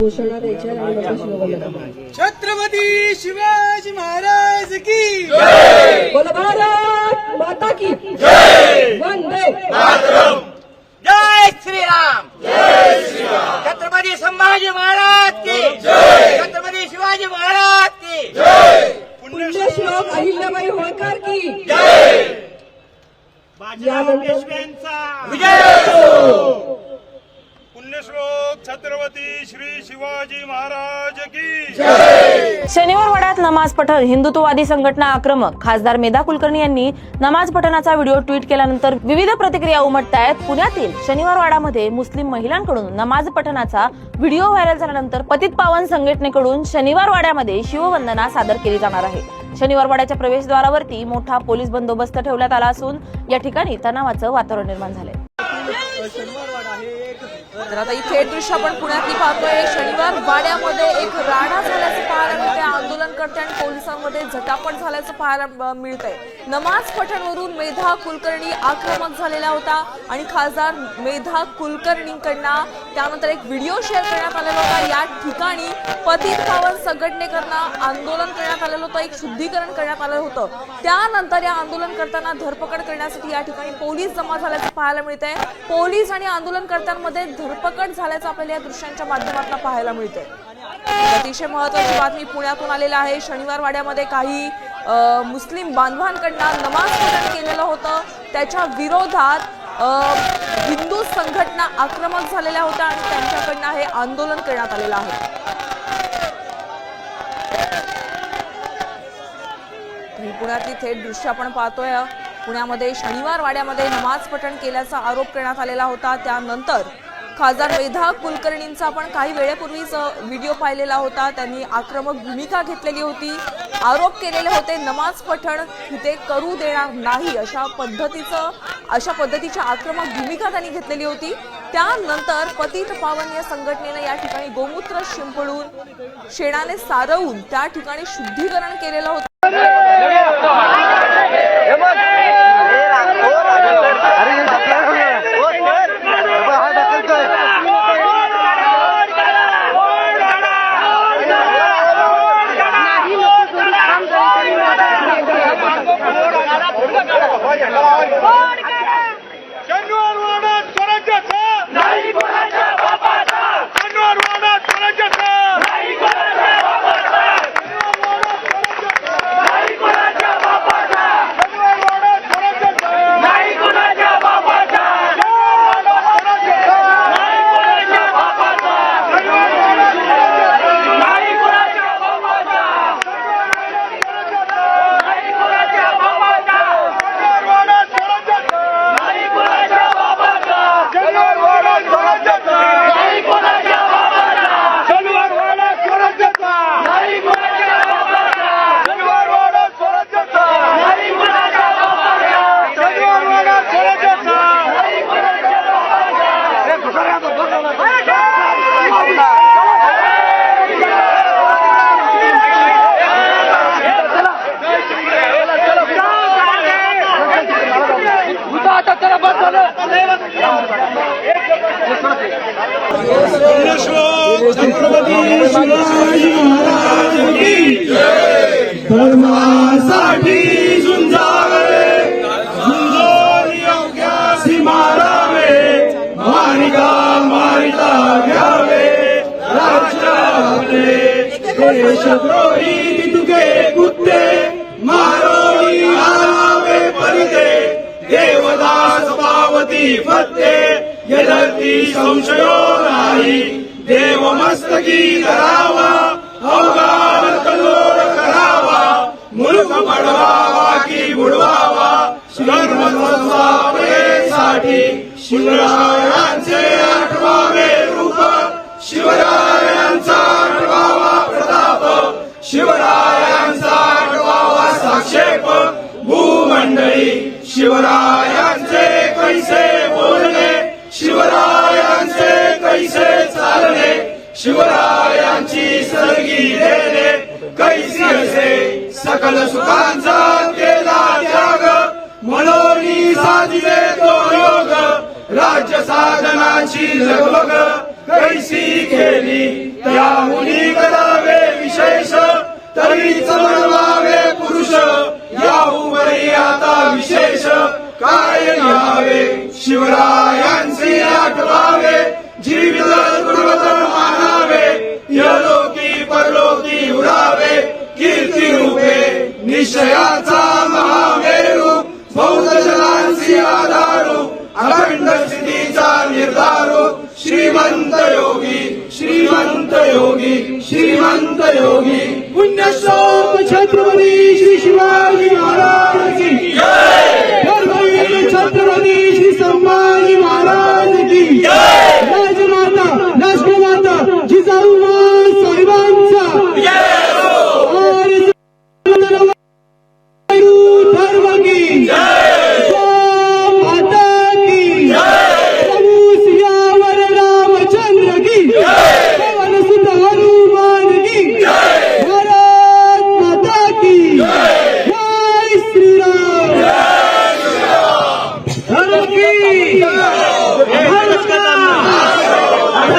घोषणा द्यायच्या आणि मग शिवबंधन छत्रपती शिवाजी महाराज की बोल भारत माता की वंदे जय श्रीराम! जय श्रीराम! छत्रपती संभाजी महाराज की छत्रपती शिवाजी महाराज की पुण्यश्लोक अहिल्याबाई होळकर की विजय! पुण्यश्लोक छत्रपती श्री शिवाजी महाराज की शनिवार वाड्यात नमाज पठण हिंदुत्ववादी संघटना आक्रमक. खासदार मेधा कुलकर्णी यांनी नमाज पठणाचा व्हिडिओ ट्विट केल्यानंतर विविध प्रतिक्रिया उमटत आहेत. पुण्यातील शनिवार वाडामध्ये मुस्लिम महिलांकडून नमाज पठणाचा व्हिडिओ व्हायरल झाल्यानंतर पतित पावन संघटनेकडून शनिवार वाड्यामध्ये शिववंदना सादर केली जाणार आहे. शनिवार वाड्याच्या प्रवेशद्वारावरती मोठा पोलीस बंदोबस्त ठेवण्यात आला असून या ठिकाणी तणावाचं वातावरण निर्माण झालंय. तर आता इथे दृश्य आपण पुण्यातली पाहतोय. शनिवार वाड्यामध्ये एक राणा झाल्याचं पाहायला मिळते आंदोलनकर्ते आणि पोलिसांमध्ये झटापट झाल्याचं पाहायला मिळतंय. नमाज पठणवरून मेधा कुलकर्णी आक्रमक झालेला होता आणि खासदार मेधा कुलकर्णींकडनं त्यानंतर एक व्हिडिओ शेअर करण्यात आलेला होता. या ठिकाणी पतित पावन संघटनेकडनं आंदोलन करण्यात आलेलं होतं एक शुद्धीकरण करण्यात आलं होतं. त्यानंतर या आंदोलनकर्त्यांना धरपकड करण्यासाठी या ठिकाणी पोलीस जमा झाल्याचं पाहायला मिळतंय. पोलीस आणि आंदोलनकर्त्यांमध्ये धरपकड झाल्याचं आपल्याला या दृश्यांच्या माध्यमातून पाहायला मिळतंय. अतिशय महत्वाची बातमी पुण्यातून आलेला आहे. शनिवार वाड्यामध्ये काही मुस्लिम बांधवांकडनं नमाज पठण केलेलं होतं. त्याच्या विरोधात हिंदू संघटना आक्रमक झालेल्या होत्या आणि त्यांच्याकडनं हे आंदोलन करण्यात आलेलं आहे. ही पुण्यातली थेट दृश्य आपण पाहतोय. पुण्यामध्ये शनिवार वाड्यामध्ये नमाज पठण केल्याचा आरोप करण्यात आलेला होता. त्यानंतर खासदार मेधा कुलकर्णींचा आपण काही वेळेपूर्वीच व्हिडिओ पाहिलेला होता. त्यांनी आक्रमक भूमिका घेतलेली होती. आरोप केलेले होते नमाज पठण तिथे करू देणार नाही अशा पद्धतीचं अशा पद्धतीची आक्रमक भूमिका त्यांनी घेतलेली होती. त्यानंतर पतित पावन या संघटनेनं या ठिकाणी गोमूत्र शिंपडून शेणाने सारवून त्या ठिकाणी शुद्धीकरण केलेलं होतं. धर्मासाठी झुंजावे झुंजून योग्यासी मारावे मारिका मारिता घ्यावे राज्य देशद्रोही तुके कुत्ते मारोळी आवे परिदे देवदास पावती फत्ते. यदर्ती संशयो नाही. देव मस्तकी धरावा अवगार कल्लोळ करावा मुलुक पडवावा की बुडवावा साठी शिवरायांचे आठवावे रूप शिवरायांचा आठवावा प्रताप शिवरायांचा आठवावा साक्षेप भूमंडळी शिवराय साधिले तो योग राज्य साधनाची लगबग. कैसी केली त्याहुनी करावे विशेष. तरी चमनवावे पुरुष या उमरी आता विशेष. काय लिहावे शिवरायांचे आठवावे जीवित गुरुवत मानावे यलोकी परलोकी उरावे. कीर्ती रूपे निश्चयाचा श्रीमंत योगी पुण्यश्लोक छत्रपती श्री शिवाय